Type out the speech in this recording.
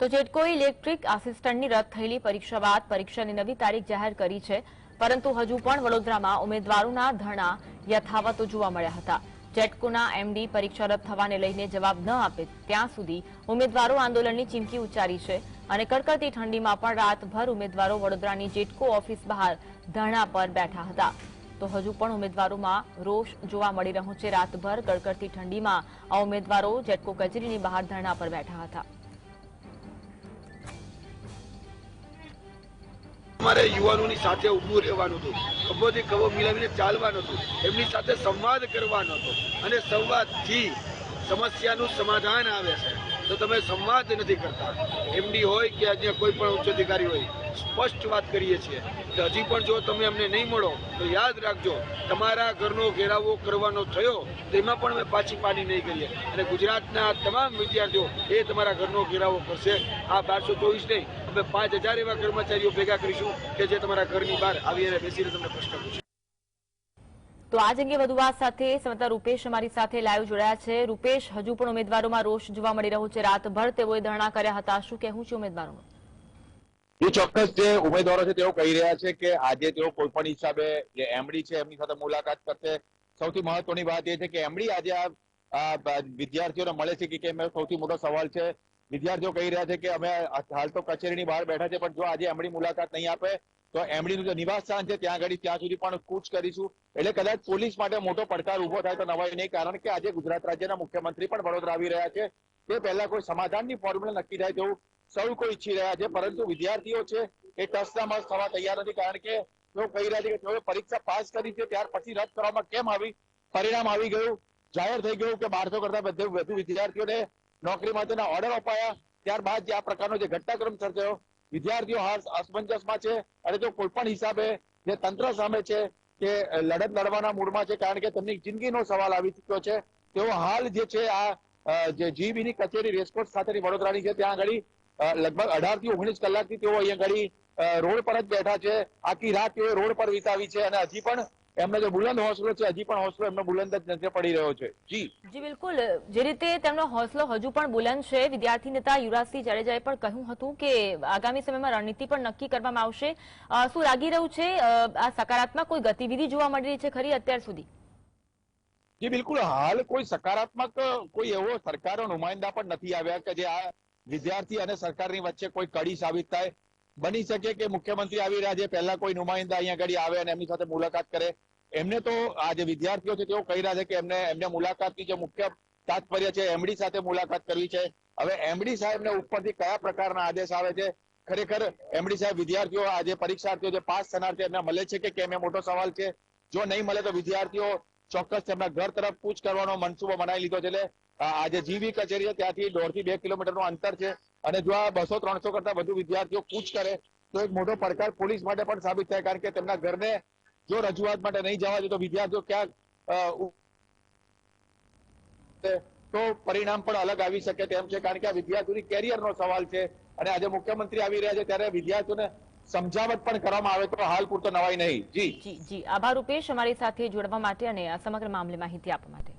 તો જેટકો ઇલેક્ટ્રિક આસિસ્ટન્ટની રદ થયેલી પરીક્ષા બાદ પરીક્ષાની નવી તારીખ જાહેર કરી છે, પરંતુ હજુ પણ વડોદરામાં ઉમેદવારોના ધરણા યથાવત જોવા મળ્યા હતા. જેટકોના એમડી પરીક્ષા રદ થવાને લઈને જવાબ ન આપે ત્યાં સુધી ઉમેદવારો આંદોલનની ચીમકી ઉચ્ચારી છે અને કડકડતી ઠંડીમાં પણ રાતભર ઉમેદવારો વડોદરાની જેટકો ઓફિસ બહાર ધરણા પર બેઠા હતા. તો હજુ પણ ઉમેદવારોમાં રોષ જોવા મળી રહ્યો છે. રાતભર કડકડતી ઠંડીમાં આ ઉમેદવારો જેટકો કચેરીની બહાર ધરણા પર બેઠા હતા. અમારે યુવાનોની સાથે ઊભું રહેવાનું હતું. ખભોથી ખભો મિલાવીને ચાલવાનું હતું. એમની સાથે સંવાદ કરવાનો હતો. અને સંવાદથી સમસ્યાનું સમાધાન આવે છે. તો તમે સંવાદ નથી કરતા. એમડી હોય કે અન્ય કોઈ પણ ઉચ્ચ અધિકારી હોય, સ્પષ્ટ વાત કરીએ છીએ. કે હજી પણ જો તમે અમને નહીં મળો, તો યાદ રાખજો, તમારા ઘરનો ઘેરાવો કરવાનો થયો, તો એમાં પણ અમે પાછી પાડી નહીં કરીએ. અને ગુજરાતના તમામ વિદ્યાર્થીઓ એ તમારા ઘરનો ઘેરાવો કરશે. આ બારસો ચોવીસ નહીં અમે પાંચ હજાર એવા કર્મચારીઓ ભેગા કરીશું કે જે તમારા ઘરની બહાર આવી અને બેસીને તમને પ્રશ્ન પૂછે. તો આજ અંગે વધુ વાત સાથે સંવાદદાતા રૂપેશ અમારી સાથે લાઈવ જોડાયા છે. રૂપેશ હજુ પણ ઉમેદવારોમાં રોષ જોવા મળી રહ્યો છે. રાતભર તેઓએ ધરણા કર્યા હતા. શું કહેવું છે ઉમેદવારોનું? એ ચોક્કસ જે ઉમેદવારો છે તેઓ કહી રહ્યા છે કે આજે તેઓ કોઈ પણ હિસાબે જે એમડી છે એમની સાથે મુલાકાત કરશે. સૌથી મહત્વની વાત એ છે કે એમડી આજે આ આ વિદ્યાર્થીઓને મળે છે કે કેમ સૌથી મોટો સવાલ છે. વિદ્યાર્થીઓ કહી રહ્યા છે કે અમે હાલ તો કચેરીની બહાર બેઠા છે, પણ જો આજે એમડી મુલાકાત નહીં આપે, તો એમડીનું જે નિવાસ સ્થાન છે, ત્યાં આગળ ત્યાં સુધી પણ કૂચ કરીશું. એટલે કદાચ પોલીસ માટે મોટો પડકાર ઊભો થાય તો નવાઈ નહીં, કારણ કે આજે ગુજરાત રાજ્યના મુખ્યમંત્રી પણ વડોદરા આવી રહ્યા છે. તે પહેલા કોઈ સમાધાનની ફોર્મ્યુલા નક્કી થાય તેવું સૌ કોઈ ઈચ્છી રહ્યા છે, પરંતુ વિદ્યાર્થીઓ છે એ ટસના થવા તૈયાર નથી, કારણ કે તેઓ કહી રહ્યા છે કે તેઓએ પરીક્ષા પાસ કરી છે, ત્યાર પછી રદ કરવામાં કેમ આવી? પરિણામ આવી ગયું, જાહેર થઈ ગયું કે બારસો કરતા વધુ વિદ્યાર્થીઓને નોકરી માટેના ઓર્ડર અપાયા. ત્યારબાદ જે આ પ્રકારનો જે ઘટનાક્રમ સર્જાયો, વિદ્યાર્થીઓ હાલ અસમંજસમાં છે અને જો કોઈ પણ હિસાબે જે તંત્ર સામે છે કે લડત લડવાના મૂડમાં છે, કારણ કે તેમની જિંદગીનો સવાલ આવી ચુક્યો છે, તેઓ હાલ જે છે આ જે જીબીની કચેરી રેસકોર્સ ખાતેની વડોદરાની છે, ત્યાં આગળ લગભગ અઢારથી ઓગણીસ કલાકથી તેઓ અહીંયા આગળ રોડ પર જ બેઠા છે. આખી રાત તેઓ રોડ પર વિતાવી છે અને હજી પણ એમનો જે બુલંદ હોસલો છે હજી પણ હોસલો એમનો બુલંદ જ નજરે પડી રહ્યો છે. જી. જી બિલકુલ. જે રીતે તેમનો હોસલો હજુ પણ બુલંદ છે વિદ્યાર્થી નેતા યુવરાજસિંહ જાડેજાએ પણ કહ્યું હતું કે આગામી સમયમાં રણનીતિ પણ નક્કી કરવામાં આવશે. શું લાગી રહ્યું છે? આ સકારાત્મક કોઈ ગતિવિધિ જોવા મળી રહી છે ખરી અત્યાર સુધી? જી બિલકુલ. હાલ કોઈ સકારાત્મક કોઈ એવો સરકારનો નુમાઇંદા પણ નથી આવ્યા કે જે આ વિદ્યાર્થી અને સરકારની વચ્ચે કોઈ કડી સાબિત થાય. બની શકે કે મુખ્યમંત્રી આવી રહ્યા છે, પહેલા કોઈ નુમાઇંદા અહીંયા ઘડી આવે અને એમની સાથે મુલાકાત કરે. એમને તો આ જે વિદ્યાર્થીઓ છે તેઓ કહી રહ્યા છે કે એમને એમને મુલાકાતની જે મુખ્ય તાત્પર્ય છે, એમડી સાથે મુલાકાત કરવી છે. હવે એમડી સાહેબને ઉપરથી કયા પ્રકારના આદેશ આવે છે? ખરેખર એમડી સાહેબ વિદ્યાર્થીઓ આજે પરીક્ષાર્થીઓ જે પાસ થનાર છે, એમને મળે છે કે કેમ? એ મોટો સવાલ છે. જો નહીં મળે તો વિદ્યાર્થીઓ ચોક્કસ તેમના ઘર તરફ કૂચ કરવાનો મનસુબો બનાવી લીધો છે. એટલે આજે જીવી કચેરી છે, ત્યાંથી દોઢથી બે કિલોમીટરનું અંતર છે. અને જો આ બસો, ત્રણસો કરતા વધુ વિદ્યાર્થીઓ કૂચ કરે, તો એક મોટો પડકાર પોલીસ માટે પણ સાબિત થાય, કારણ કે તેમના ઘરને જો રજૂઆત માટે નહીં જવા દે તો વિદ્યાર્થીઓ ક્યાંક તો પરિણામ પણ અલગ આવી શકે તેમ છે, કારણ કે આ વિદ્યાર્થીઓની કેરિયરનો સવાલ છે. અને આજે મુખ્યમંત્રી આવી રહ્યા છે, ત્યારે વિદ્યાર્થીઓને સમજાવટ પણ કરવામાં આવે, તો હાલ પૂરતો નવાઈ નહીં. જી. જી જી. આભાર, રૂપેશ. અમારી સાથે જોડવા માટે અને આ સમગ્ર મામલે માહિતી આપવા માટે.